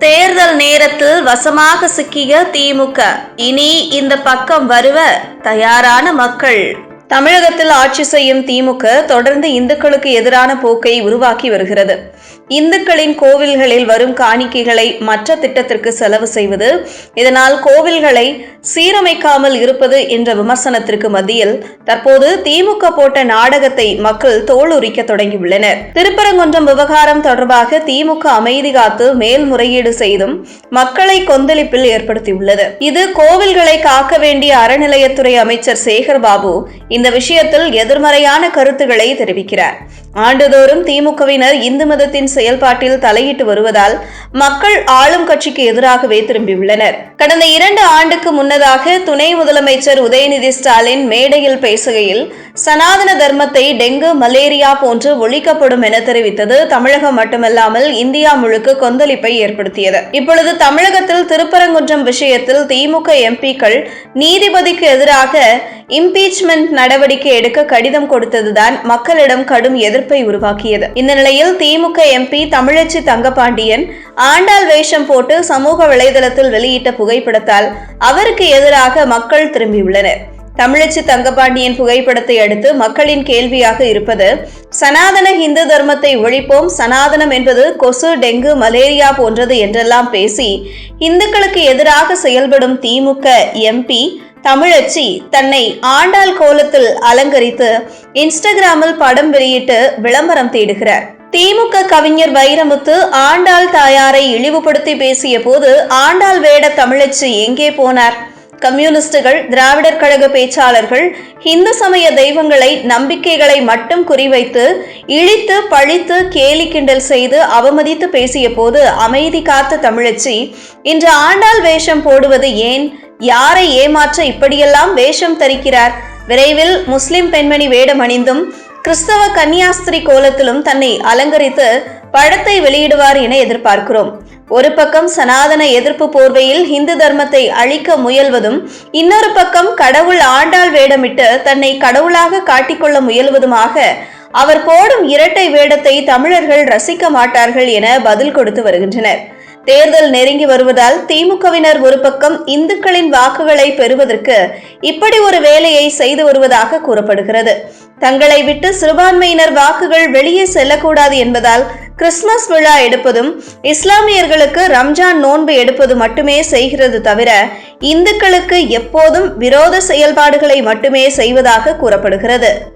தேர்தல் நேரத்தில் வசமாக சிக்கிய திமுக. இனி இந்த பக்கம் வருவ தயாரான மக்கள். தமிழகத்தில் ஆட்சி செய்யும் திமுக தொடர்ந்து இந்துக்களுக்கு எதிரான போக்கை உருவாக்கி வருகிறது. இந்துக்களின் கோவில்களில் வரும் காணிக்கைகளை மற்ற திட்டத்திற்கு செலவு செய்வது இதனால் கோவில்களை சீரமைக்காமல் இருப்பது என்ற விமர்சனத்திற்கு மத்தியில் தற்போது திமுக போட்ட நாடகத்தை மக்கள் தோலுரிக்க தொடங்கியுள்ளனர். திருப்பரங்குன்றம் விவகாரம் தொடர்பாக திமுக அமைதி காத்து மேல்முறையீடு செய்தும் மக்களை கொந்தளிப்பில் ஏற்படுத்தியுள்ளது. இது கோவில்களை காக்க வேண்டிய அறநிலையத்துறை அமைச்சர் சேகர் பாபு இந்த விஷயத்தில் எதிர்மறையான கருத்துக்களை தெரிவிக்கிறார். ஆண்டுதோறும் திமுகவினர் இந்து மதத்தின் செயல்பாட்டில் தலையிட்டு வருவதால் மக்கள் ஆளும் கட்சிக்கு எதிராகவே திரும்பியுள்ளனர். கடந்த இரண்டு ஆண்டுக்கு முன்னதாக துணை முதலமைச்சர் உதயநிதி ஸ்டாலின் மேடையில் பேசுகையில் சனாதன தர்மத்தை டெங்கு மலேரியா போன்று ஒழிக்கப்படும் என தெரிவித்தது தமிழகம் மட்டுமல்லாமல் இந்தியா முழுக்க கொந்தளிப்பை ஏற்படுத்தியது. இப்பொழுது தமிழகத்தில் திருப்பரங்குன்றம் விஷயத்தில் திமுக எம்பிக்கள் நீதிபதிக்கு எதிராக இம்பீச்மெண்ட் நடவடிக்கை எடுக்க கடிதம் கொடுத்ததுதான் மக்களிடம் கடும் எதிர்ப்பை உருவாக்கியது. இந்த நிலையில் திமுக எம்பி தமிழச்சி தங்கபாண்டியன் ஆண்டாள் வேஷம் போட்டு சமூக வலைதளத்தில் வெளியிட்ட புகைப்படத்தால் அவருக்கு எதிராக மக்கள் திரும்பியுள்ளனர். தமிழச்சி தங்கபாண்டியன் புகைப்படத்தை அடுத்து மக்களின் கேள்வியாக இருப்பது சனாதன இந்து தர்மத்தை ஒழிப்போம் சனாதனம் என்பது கொசு டெங்கு மலேரியா போன்றது என்றெல்லாம் பேசி இந்துக்களுக்கு எதிராக செயல்படும் திமுக எம்பி தமிழச்சி தன்னை ஆண்டாள் கோலத்தில் அலங்கரித்து இன்ஸ்டாகிராமில் படம் வெளியிட்டு விளம்பரம் தேடுகிறார். திமுக கவிஞர் வைரமுத்து ஆண்டாள் தாயாரை இழிவுபடுத்தி பேசிய போது ஆண்டாள் வேட தமிழச்சி எங்கே போனார்? கம்யூனிஸ்டுகள் திராவிடர் கழக பேச்சாளர்கள் இந்து சமய தெய்வங்களை நம்பிக்கைகளை மட்டும் குறிவைத்து இழித்து பழித்து கேலி கிண்டல் செய்து அவமதித்து பேசிய போது அமைதி காத்த தமிழச்சி இன்று ஆண்டாள் வேஷம் போடுவது ஏன்? யாரை ஏமாற்ற இப்படியெல்லாம் வேஷம் தரிக்கிறார்? விரைவில் முஸ்லிம் பெண்மணி வேடம் அணிந்தும் கிறிஸ்தவ கன்னியாஸ்திரி கோலத்திலும் தன்னை அலங்கரித்து படத்தை வெளியிடுவார் என எதிர்பார்க்கிறோம். ஒரு பக்கம் சனாதன எதிர்ப்பு போர்வையில் இந்து தர்மத்தை அழிக்க முயல்வதும் இன்னொரு பக்கம் கடவுள் ஆண்டாள் வேடமிட்டு தன்னை கடவுளாக காட்டிக்கொள்ள முயல்வதுமாக அவர் போடும் இரட்டை வேடத்தை தமிழர்கள் ரசிக்க மாட்டார்கள் என பதில் கொடுத்து வருகின்றனர். தேர்தல் நெருங்கி வருவதால் திமுகவினர் ஒரு பக்கம் இந்துக்களின் வாக்குகளை பெறுவதற்கு இப்படி ஒரு வேலையை செய்து வருவதாக கூறப்படுகிறது. தங்களை விட்டு சிறுபான்மையினர் வாக்குகள் வெளியே செல்லக்கூடாது என்பதால் கிறிஸ்துமஸ் விழா எடுப்பதும் இஸ்லாமியர்களுக்கு ரம்ஜான் நோன்பு எடுப்பது மட்டுமே செய்கிறது தவிர இந்துக்களுக்கு எப்போதும் விரோத செயல்பாடுகளை மட்டுமே செய்வதாக கூறப்படுகிறது.